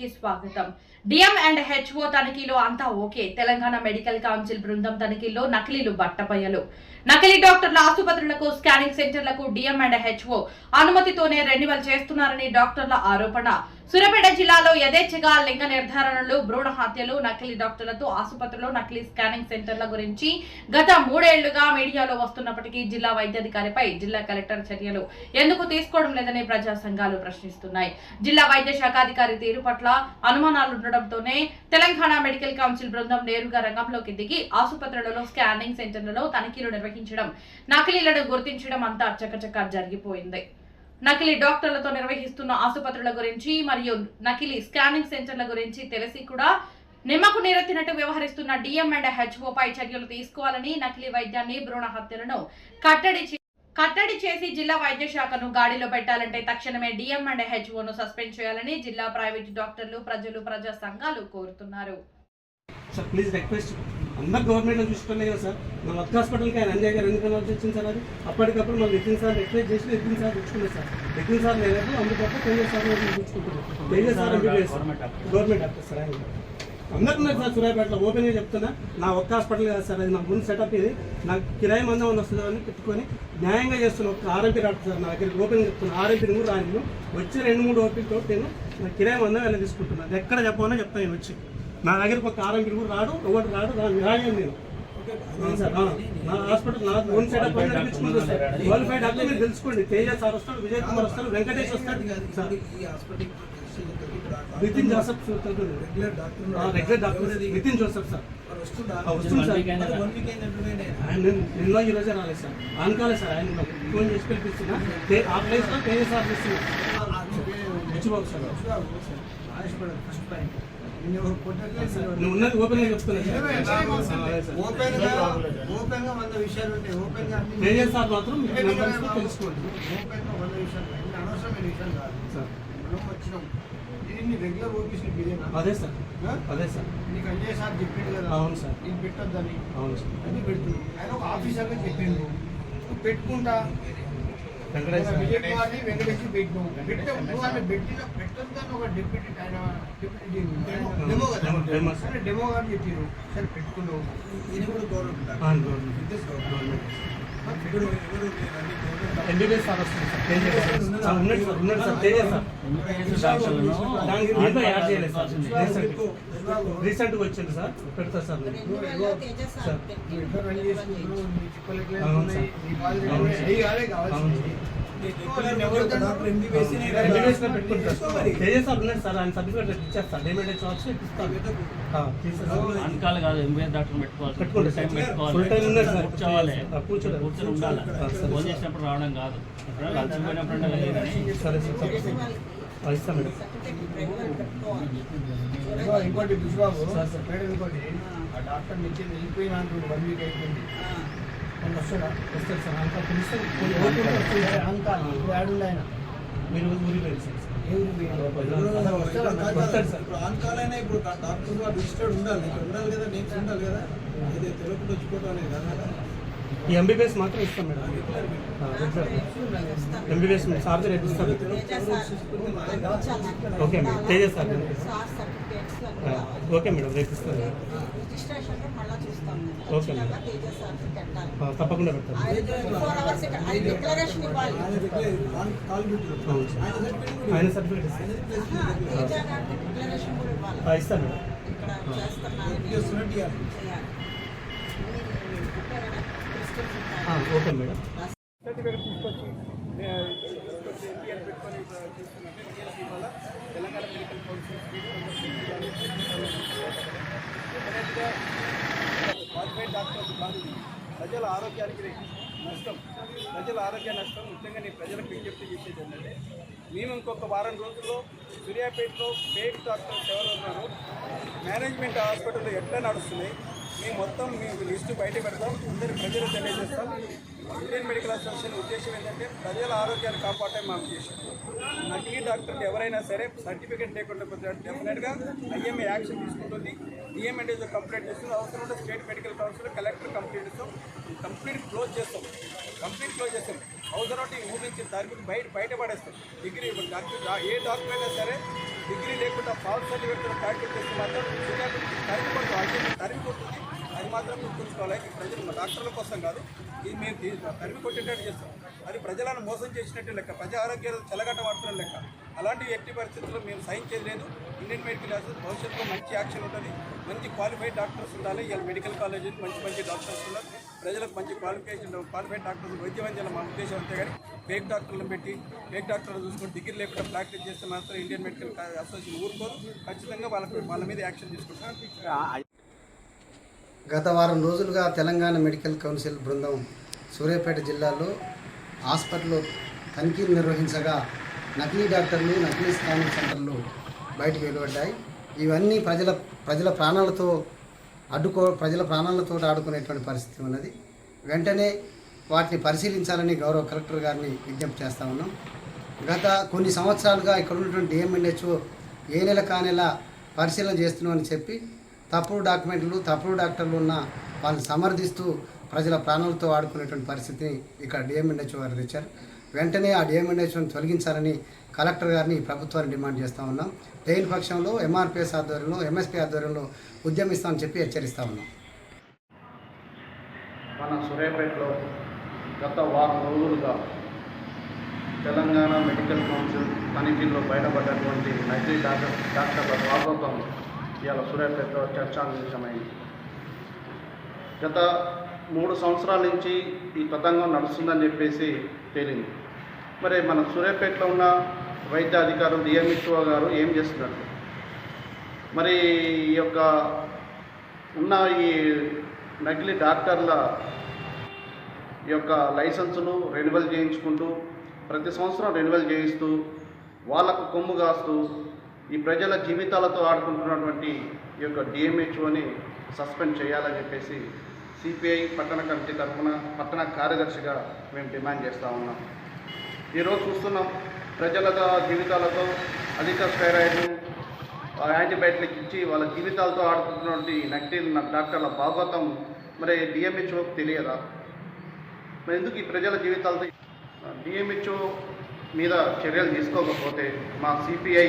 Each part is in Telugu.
టీవీకి స్వాగతం. డిఎం అండ్ హెచ్ఓ తనిఖీలో అంతా ఓకే. తెలంగాణ మెడికల్ కౌన్సిల్ బృందం తనిఖీలో నకిలీలు బట్టబయలు నకిలీ డాక్టర్ల ఆసుపత్రులకు స్కానింగ్ సెంటర్లకు డిఎం అండ్ హెచ్ఓ అనుమతితోనే రెన్యువల్ చేస్తున్నారని డాక్టర్ల ఆరోపణ. సూర్యాపేట జిల్లాలో యథేచ్ఛగా లింగ నిర్ధారణలు భ్రూణ హత్యలు నకిలీ డాక్టర్లతో ఆసుపత్రులు నకిలీ స్కానింగ్ సెంటర్ల గురించి గత మూడేళ్ళుగా మీడియాలో వస్తున్నప్పటికీ జిల్లా వైద్యాధికారిపై జిల్లా కలెక్టర్ చర్యలు ఎందుకు తీసుకోవడం లేదని ప్రజా సంఘాలు ప్రశ్నిస్తున్నాయి. జిల్లా వైద్య శాఖ అధికారి తీరు పట్ల అనుమానాలుండటంతోనే తెలంగాణ మెడికల్ కౌన్సిల్ బృందం నేరుగా రంగంలోకి దిగి ఆసుపత్రులలో స్కానింగ్ సెంటర్లలో తనిఖీలు నిర్వహించడం నకిలీలను గుర్తించడం అంతా చకచకా జరిగిపోయింది. నకిలీ డాక్టర్లతో నిర్వహిస్తున్న ఆసుపత్రుల గురించి మరియు నకిలీ స్కానింగ్ సెంటర్ల గురించి తెలిసి కూడా నిమ్మకు నీరెత్తినట్టు వ్యవహరిస్తున్న డిఎం అండ్ హెచ్ఓ పై చర్యలు తీసుకోవాలని నకిలీ వైద్యాన్ని భ్రూణ హత్యలను కట్టడి కట్టడి చేసి జిల్లా వైద్య శాఖను గాడిలో పెట్టాలంటే తక్షణమే డిఎం అండ్ హెచ్ఓను సస్పెండ్ చేయాలని జిల్లా ప్రైవేట్ డాక్టర్లు ప్రజలు ప్రజా సంఘాలు కోరుతున్నారు. సార్ ప్లీజ్ రిక్వెస్ట్ అందరు గవర్నమెంట్లో చూసుకునే కదా సార్. మన వర్క్ హాస్పిటల్కి ఆయన అంజయ్ గారు ఎందుకు అలవాటు వచ్చింది సార్ అది? అప్పటికప్పుడు మనం నితిన్ సార్ రిక్వెస్ట్ చేసి నితిన్ సార్ తెచ్చుకున్నాం సార్. నితిన్ సార్ లేదు అందుబాటులో Tejas sir తెచ్చుకుంటున్నాం Tejas sir MBBS government doctor sir ఆయన. అందరు ఉన్నారు సార్ సూర్యాపేటలో. ఓపెన్గా చెప్తున్నా నా ఒక్క హాస్పిటల్ కాదు సార్ అది. నా ముందు సెటప్ ఇది. నాకు కిరాయి మందం అని వస్తుంది అని పెట్టుకొని న్యాయంగా చేస్తున్నా ఒక ఆర్ఎంపీ డాక్టర్ సార్ నా దగ్గరికి ఓపెన్ చెప్తున్నా. ఆర్ఎంపీని కూడా రాను వచ్చి రెండు మూడు ఓపీతో నేను నా కిరాయి మందం వెళ్ళి తీసుకుంటున్నాను ఎక్కడ చెప్పమన్నా చెప్తాను నేను వచ్చి. నా దగ్గరకు ఒక ఆర్ఎంపీ కూడా రాడు ఎవరు రాడు రాయను నేను. నా హాస్పిటల్ నా ఓన్ సెటప్ క్వాలిఫైడ్ మీరు తెలుసుకోండి. తేజ సార్ వస్తాడు విజయ్ కుమార్ వస్తాడు వెంకటేష్ వస్తాడు. Sir Nitin Joseph regular doctor Nitin Joseph sir. వస్తుంది? సార్. ఆయన నిన్న- ఈ రోజే రాలేదు సార్. సార్. ఆయన ఫోన్ చేసి పిలిపిస్తున్నా ఆ ప్లేస్లో తేజ సార్ బుచ్చిబాబు సార్. ఓపెన్గా వంద విషయాలు ఉంటాయి. ఓపెన్గా అన్ని- మాత్రం? తెలుసుకోండి. ఓపెన్గా వంద విషయాలు అనవసరమైన విషయాలు కాదు. సార్. మనం వచ్చినాం. ఇది నీ రెగ్యులర్ ఓపీస్ అదే సార్? అదే సార్. నీకు అంజయ్ సార్ చెప్పిండు కదా. అవును సార్. ఇది పెట్టొద్దని. అవును సార్. అది పెడుతున్నావు? ఆయన ఒక ఆఫీసర్గా చెప్పిండు. పెట్టుకుంటా. డెమో గారు చెప్పారు సరే పెట్టుకున్నావు ఇది కూడా. గవర్నమెంట్. ఎంబీబీఎస్ సార్ వస్తుంది సార్. తేజ సార్. ఆ, ఉన్నాడు సార్. ఉన్నాడు సార్. తేజ సార్. దానికి దీంట్లో యాడ్ చేయలేదు సార్. రీసెంట్ రీసెంట్గా వచ్చింది సార్. పెడతా సార్. సార్. అవును సార్. అవి కాదే అవును. డాక్టర్ పెట్టుకోవాలి టైం. పెట్టుకోవాలి. కూర్చోవాలి. కూర్చొని ఉండాలి ఫోన్. చేసినప్పుడు రావడం కాదు ఇంకోటి. మేడం ఇంకోటి ఆ డాక్టర్ నుంచి వెళ్ళిపోయినా వన్ వీక్ అయిపోయింది వస్తాడా వస్తారు సార్ అంతా పిలిస్తే అంతా ఇప్పుడు యాడుంది ఆయన. మీరు ఊరికి వెళ్ళి సార్. వస్తాడా? వస్తాడు సార్. ఇప్పుడు డాక్టర్ రిజిస్టర్డ్ ఉండాలి. ఉండాలి కదా నేమ్స్ ఉండాలి కదా. ఇది తెలియకుండా వచ్చిపోవడం అనేది కదా. ఈ ఎంబీబీఎస్ మాత్రం ఇస్తాం మేడం. ఎంబీబీఎస్ సార్ రేపు ఇస్తాను okay madam. Teja sir. Okay madam. రేపు ఇస్తాను రిజిస్ట్రేషన్ మళ్ళా చూస్తాం ఓకే మేడం. తప్పకుండా పెడతాను ఆయన ఫోర్ అవర్స్ ఇక్కడ ఆయన ఓకే మేడం. సర్టిఫికేట్ తీసుకొచ్చి ఏ, తీసుకొచ్చి ఎన్టీఆర్ పెట్టుకొని ఇప్పుడు చేస్తున్నట్టు డిఎస్సీ వల్ల Telangana medical council qualified doctors కాదు ప్రజల ఆరోగ్యానికి నష్టం. ప్రజల ఆరోగ్య నష్టం ముఖ్యంగా నేను ప్రజలకు విజ్ఞప్తి చేసేది ఏంటంటే మేము ఇంకొక వారం రోజుల్లో సూర్యాపేటలో పేట్ డాక్టర్స్ ఎవరు ఉన్నారు మేనేజ్మెంట్ హాస్పిటల్లో ఎట్లా నడుస్తున్నాయి మేము మొత్తం మీకు లిస్టు బయట పెడతాం. అందరి ప్రజలు తెలియజేస్తాం. ఇండియన్ మెడికల్ అసోసియేషన్ ఉద్దేశం ఏంటంటే ప్రజల ఆరోగ్యాన్ని కాపాడటం మా ఉద్దేశం. నకిలీ డాక్టర్లు ఎవరైనా సరే సర్టిఫికేట్ లేకుండా పోతే డెఫినెట్గా ఐఎంఏ యాక్షన్ తీసుకుంటుంది. డిఎంఎండే కంప్లైంట్ చేస్తుంది. అవసరం ఉంటే state medical council collector complete ఇస్తాం కంప్లీట్ క్లోజ్ చేస్తాం. కంప్లీట్ క్లోజ్ చేస్తాం. అవసరం ఉంటే ఊహించిన తారీఖు బయట బయట పడేస్తాం. డిగ్రీ డాక్టర్ ఏ డాక్టర్ అయినా సరే డిగ్రీ లేకుండా ఫాల్స్ సర్టిఫికేట్ ప్రాక్టీస్ చేస్తే మాత్రం సూర్యాపేట తరిమి మాత్రం గుర్తుంచుకోవాలి. ప్రజలు మా డాక్టర్ల కోసం కాదు ఇది మేము తరిమి కొట్టేటట్టు చేస్తాం. అది ప్రజలను మోసం చేసినట్టు లెక్క ప్రజా ఆరోగ్యాలు చెలగట్ట పడుతున్న లెక్క. అలాంటి ఎట్టి పరిస్థితుల్లో మేము సైన్ చేయలేదు. ఇండియన్ మెడికల్ అసోసియేషన్ భవిష్యత్తులో మంచి యాక్షన్ ఉంటుంది. మంచి క్వాలిఫైడ్ డాక్టర్స్ ఉండాలి. ఇలా మెడికల్ కాలేజ్ మంచి మంచి డాక్టర్స్ ఉన్నారు. ప్రజలకు మంచి క్వాలిఫికేషన్ క్వాలిఫైడ్ డాక్టర్స్ వైద్యం చేయాలి మా ఉద్దేశం అంతే కానీ ఫేక్ డాక్టర్లను పెట్టి ఫేక్ డాక్టర్లు చూసుకొని డిగ్రీ లేకుండా ప్రాక్టీస్ చేస్తే మాత్రం ఇండియన్ మెడికల్ అసోసియేషన్ ఊరుకోరు ఖచ్చితంగా వాళ్ళకి వాళ్ళ మీద యాక్షన్ తీసుకుంటారు గత వారం రోజులుగా తెలంగాణ మెడికల్ కౌన్సిల్ బృందం సూర్యాపేట జిల్లాలో హాస్పిటల్లో తనిఖీలు నిర్వహించగా నకిలీ డాక్టర్లు నకిలీ స్కానింగ్ సెంటర్లు బయటకు వెలువడ్డాయి. ఇవన్నీ ప్రజల ప్రజల ప్రాణాలతో అడ్డుకో ప్రజల ప్రాణాలతో ఆడుకునేటువంటి పరిస్థితి ఉన్నది. వెంటనే వాటిని పరిశీలించాలని గౌరవ కలెక్టర్ గారిని విజ్ఞప్తి చేస్తా ఉన్నాం. గత కొన్ని సంవత్సరాలుగా ఇక్కడ ఉన్నటువంటి డిఎంఎన్హెచ్ఓ ఏ నెల కానెల పరిశీలన చేస్తున్నామని చెప్పి తప్పుడు డాక్యుమెంట్లు తప్పుడు డాక్టర్లు ఉన్న వాళ్ళని సమర్థిస్తూ ప్రజల ప్రాణాలతో ఆడుకునేటువంటి పరిస్థితిని ఇక్కడ డిఎంఎన్హెచ్ఓ వారు తెచ్చారు. వెంటనే ఆ డిఎంఎన్హెచ్ఓని తొలగించాలని కలెక్టర్ గారిని ప్రభుత్వాన్ని డిమాండ్ చేస్తూ ఉన్నాం. లేని పక్షంలో ఎంఆర్పిఎస్ ఆధ్వర్యంలో ఎంఎస్పీ ఆధ్వర్యంలో ఉద్యమిస్తామని చెప్పి హెచ్చరిస్తా ఉన్నాం. మన సూర్యాపేటలో గత వారం రోజులుగా తెలంగాణ మెడికల్ కౌన్సిల్ తనిఖీల్లో బయటపడ్డటువంటి నకిలీ డాక్టర్ డాక్టర్ల భాగవతం ఇవాళ సూర్యాపేటలో చర్చాంశమైంది గత మూడు సంవత్సరాల నుంచి ఈ తతంగం నడుస్తుందని చెప్పేసి తేలింది. మరి మన సూర్యాపేటలో ఉన్న వైద్య అధికారులు డిఎంహెచ్ఓ గారు ఏం చేస్తున్నారు? మరి ఈ యొక్క ఉన్న ఈ నకిలీ డాక్టర్ల ఈ యొక్క లైసెన్సులు రెన్యువల్ చేయించుకుంటూ ప్రతి సంవత్సరం రెన్యువల్ చేయిస్తూ వాళ్ళకు కొమ్ము కాస్తూ ఈ ప్రజల జీవితాలతో ఆడుకుంటున్నటువంటి ఈ యొక్క డిఎంహెచ్ఓని సస్పెండ్ చేయాలని చెప్పేసి సిపిఐ పట్టణ కమిటీ తరఫున పట్టణ కార్యదర్శిగా మేము డిమాండ్ చేస్తూ ఉన్నాం. ఈరోజు చూస్తున్నాం ప్రజల జీవితాలతో అధిక స్టెరాయిడ్లు యాంటీబయాటిక్ ఇచ్చి వాళ్ళ జీవితాలతో ఆడుకుంటున్నటువంటి నకిలీ డాక్టర్ల భాగవతం మరి డిఎంహెచ్ఓకి తెలియదా? మరి ఎందుకు ఈ ప్రజల జీవితాలతో? డిఎంహెచ్ఓ మీద చర్యలు తీసుకోకపోతే మా సిపిఐ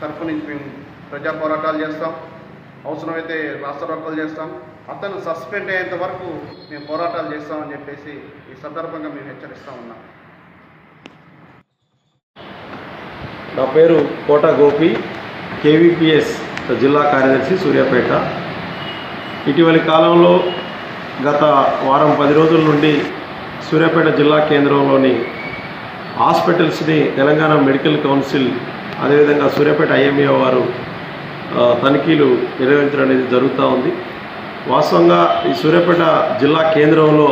తరఫు నుంచి మేము ప్రజా పోరాటాలు చేస్తాం. అవసరమైతే రాష్ట్ర చేస్తాం. అతను సస్పెండ్ అయ్యేంత వరకు మేము పోరాటాలు చేస్తామని చెప్పేసి ఈ సందర్భంగా మేము హెచ్చరిస్తూ ఉన్నాం. నా పేరు కోట గోపి కేవీపీఎస్ జిల్లా కార్యదర్శి సూర్యాపేట. ఇటీవలి కాలంలో గత వారం పది రోజుల నుండి సూర్యాపేట జిల్లా కేంద్రంలోని హాస్పిటల్స్ని తెలంగాణ మెడికల్ కౌన్సిల్ అదేవిధంగా సూర్యాపేట ఐఎంఏ వారు తనిఖీలు నిర్వహించడం అనేది జరుగుతూ ఉంది. వాస్తవంగా ఈ సూర్యాపేట జిల్లా కేంద్రంలో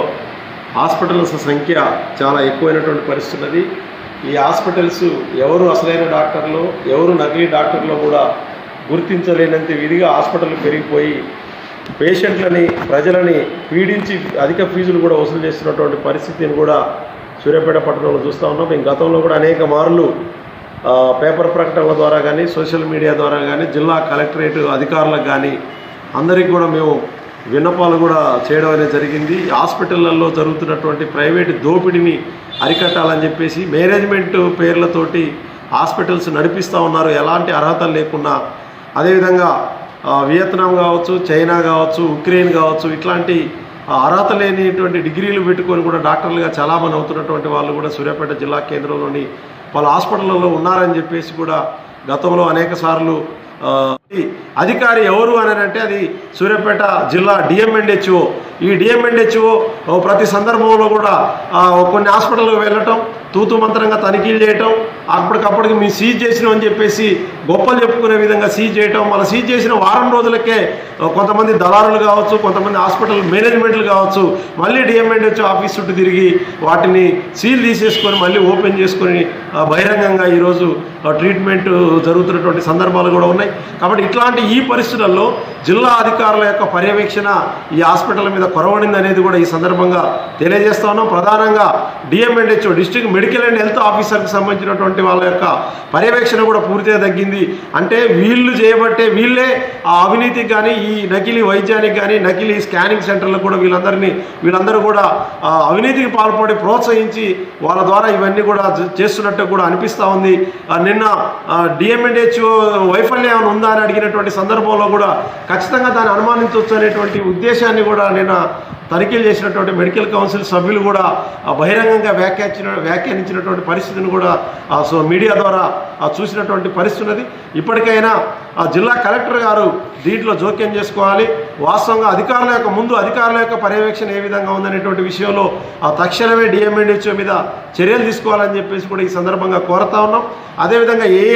హాస్పిటల్స్ సంఖ్య చాలా ఎక్కువైనటువంటి పరిస్థితి ఉన్నది. ఈ హాస్పిటల్స్ ఎవరు అసలైన డాక్టర్లు ఎవరు నకిలీ డాక్టర్లు కూడా గుర్తించలేనంత విధిగా హాస్పిటల్ పెరిగిపోయి పేషెంట్లని ప్రజలని పీడించి అధిక ఫీజులు కూడా వసూలు చేస్తున్నటువంటి పరిస్థితిని కూడా సూర్యాపేట పట్టణంలో చూస్తూ ఉన్నాం. మేము గతంలో కూడా అనేక మార్లు పేపర్ ప్రకటనల ద్వారా కానీ సోషల్ మీడియా ద్వారా కానీ జిల్లా కలెక్టరేట్ అధికారులకు కానీ అందరికీ కూడా మేము విన్నపాలు కూడా చేయడం అనేది జరిగింది. హాస్పిటళ్ళలో జరుగుతున్నటువంటి ప్రైవేట్ దోపిడీని అరికట్టాలని చెప్పేసి మేనేజ్మెంట్ పేర్లతోటి హాస్పిటల్స్ నడిపిస్తూ ఉన్నారు. ఎలాంటి అర్హత లేకుండా అదేవిధంగా వియత్నాం కావచ్చు చైనా కావచ్చు ఉక్రెయిన్ కావచ్చు ఇట్లాంటి అర్హత లేనిటువంటి డిగ్రీలు పెట్టుకొని కూడా డాక్టర్లుగా చాలామంది అవుతున్నటువంటి వాళ్ళు కూడా సూర్యాపేట జిల్లా కేంద్రంలోని వాళ్ళ హాస్పిటల్లో ఉన్నారని చెప్పేసి కూడా గతంలో అనేక సార్లు అధికారి ఎవరు అని అంటే అది సూర్యాపేట జిల్లా డిఎంఎన్హెచ్ఓ. ఈ డిఎంఎన్హెచ్ఓ ప్రతి సందర్భంలో కూడా కొన్ని హాస్పిటల్కి వెళ్ళటం తూతు మంత్రంగా తనిఖీలు చేయటం అప్పటికప్పటికి మేము సీజ్ చేసినాం అని చెప్పేసి గొప్పలు చెప్పుకునే విధంగా సీజ్ చేయటం మళ్ళీ సీజ్ చేసిన వారం రోజులకే కొంతమంది దళారులు కావచ్చు కొంతమంది హాస్పిటల్ మేనేజ్మెంట్లు కావచ్చు మళ్ళీ డిఎంఎన్హెచ్ఓ ఆఫీస్ చుట్టూ తిరిగి వాటిని సీల్ తీసేసుకొని మళ్ళీ ఓపెన్ చేసుకొని బహిరంగంగా ఈరోజు ట్రీట్మెంట్ జరుగుతున్నటువంటి సందర్భాలు కూడా ఉన్నాయి. కాబట్టి ఇట్లాంటి ఈ పరిస్థితుల్లో జిల్లా అధికారుల యొక్క పర్యవేక్షణ ఈ హాస్పిటల్ మీద కొరవడింది అనేది కూడా ఈ సందర్భంగా తెలియజేస్తాను ప్రధానంగా DM and HO district medical and health ఆఫీసర్కి సంబంధించినటువంటి వాళ్ళ యొక్క పర్యవేక్షణ కూడా పూర్తిగా తగ్గింది. అంటే వీళ్ళు చేయబట్టే వీళ్ళే ఆ అవినీతికి కానీ ఈ నకిలీ వైద్యానికి కానీ నకిలీ స్కానింగ్ సెంటర్లకు కూడా వీళ్ళందరినీ వీళ్ళందరూ కూడా అవినీతికి పాల్పడి ప్రోత్సహించి వాళ్ళ ద్వారా ఇవన్నీ కూడా చేస్తున్నట్టు కూడా అనిపిస్తూ ఉంది. నిన్న డిఎంఎండ్హెచ్ఓ వైఫల్యం ఏమైనా ఉందా అని అడిగినటువంటి సందర్భంలో కూడా ఖచ్చితంగా దాన్ని అనుమానించవచ్చు అనేటువంటి ఉద్దేశాన్ని కూడా నిన్న తనిఖీలు చేసినటువంటి మెడికల్ కౌన్సిల్ సభ్యులు కూడా ఆ, బహిరంగంగా వ్యాఖ్యానించిన వ్యాఖ్యానించినటువంటి పరిస్థితిని కూడా ఆ, సో మీడియా ద్వారా చూసినటువంటి పరిస్థితి ఉన్నది. ఇప్పటికైనా ఆ జిల్లా కలెక్టర్ గారు దీంట్లో జోక్యం చేసుకోవాలి. వాస్తవంగా అధికారుల యొక్క ముందు అధికారుల యొక్క పర్యవేక్షణ ఏ విధంగా ఉందనేటువంటి విషయంలో ఆ తక్షణమే డిఎంఎన్హెచ్ఓ మీద చర్యలు తీసుకోవాలని చెప్పేసి కూడా ఈ సందర్భంగా కోరుతా ఉన్నాం. అదేవిధంగా ఏ